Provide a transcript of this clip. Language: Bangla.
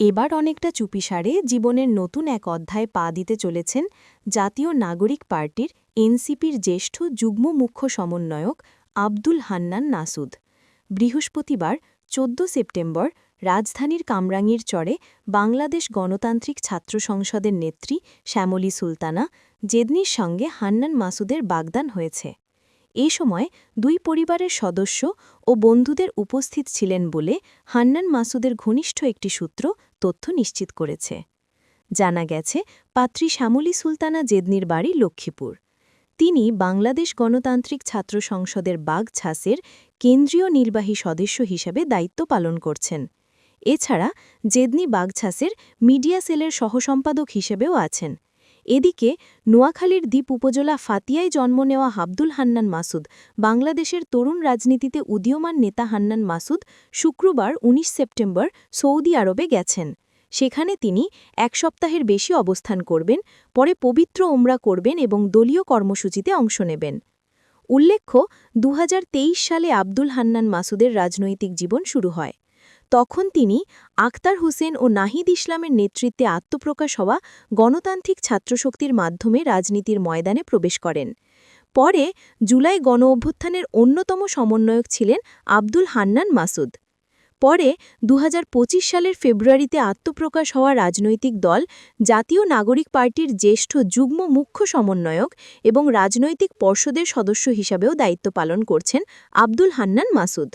এবার অনেকটা চুপিসারে জীবনের নতুন এক অধ্যায় পা দিতে চলেছেন জাতীয় নাগরিক পার্টির এনসিপির জ্যেষ্ঠ যুগ্ম মুখ্য সমন্বয়ক আব্দুল হান্নান নাসুদ। বৃহস্পতিবার ১৪ সেপ্টেম্বর রাজধানীর কামরাঙ্গীর চরে বাংলাদেশ গণতান্ত্রিক ছাত্র সংসদের নেত্রী শ্যামলী সুলতানা, জেদনির সঙ্গে হান্নান মাসুদের বাগদান হয়েছে। এ সময় দুই পরিবারের সদস্য ও বন্ধুদের উপস্থিত ছিলেন বলে হান্নান মাসুদের ঘনিষ্ঠ একটি সূত্র তথ্য নিশ্চিত করেছে। জানা গেছে, পাত্রী শ্যামলী সুলতানা জেদনির বাড়ি লক্ষ্মীপুর। তিনি বাংলাদেশ গণতান্ত্রিক ছাত্র সংসদের বাগছাসের কেন্দ্রীয় নির্বাহী সদস্য হিসেবে দায়িত্ব পালন করছেন। এছাড়া জেদনি বাগছাসের মিডিয়া সেলের সহসম্পাদক হিসেবেও আছেন। এদিকে নোয়াখালীর দ্বীপ উপজেলা ফাতিয়ায় জন্ম নেওয়া হাবদুল হান্নান মাসুদ, বাংলাদেশের তরুণ রাজনীতিতে উদীয়মান নেতা হান্নান মাসুদ শুক্রবার ১৯ সেপ্টেম্বর সৌদি আরবে গেছেন। সেখানে তিনি এক সপ্তাহের বেশি অবস্থান করবেন, পরে পবিত্র ওমরা করবেন এবং দলীয় কর্মসূচিতে অংশ নেবেন। উল্লেখ্য দু হাজার তেইশ সালে আব্দুল হান্নান মাসুদের রাজনৈতিক জীবন শুরু হয়। তখন তিনি আখতার হোসেন ও নাহিদ ইসলামের নেতৃত্বে আত্মপ্রকাশ হওয়া গণতান্ত্রিক ছাত্রশক্তির মাধ্যমে রাজনীতির ময়দানে প্রবেশ করেন। পরে জুলাই গণ অভ্যুত্থানের অন্যতম সমন্বয়ক ছিলেন আব্দুল হান্নান মাসুদ। পরে দু হাজার পঁচিশ সালের ফেব্রুয়ারিতে আত্মপ্রকাশ হওয়া রাজনৈতিক দল জাতীয় নাগরিক পার্টির জ্যেষ্ঠ যুগ্ম মুখ্য সমন্বয়ক এবং রাজনৈতিক পর্ষদের সদস্য হিসাবেও দায়িত্ব পালন করছেন আব্দুল হান্নান মাসুদ।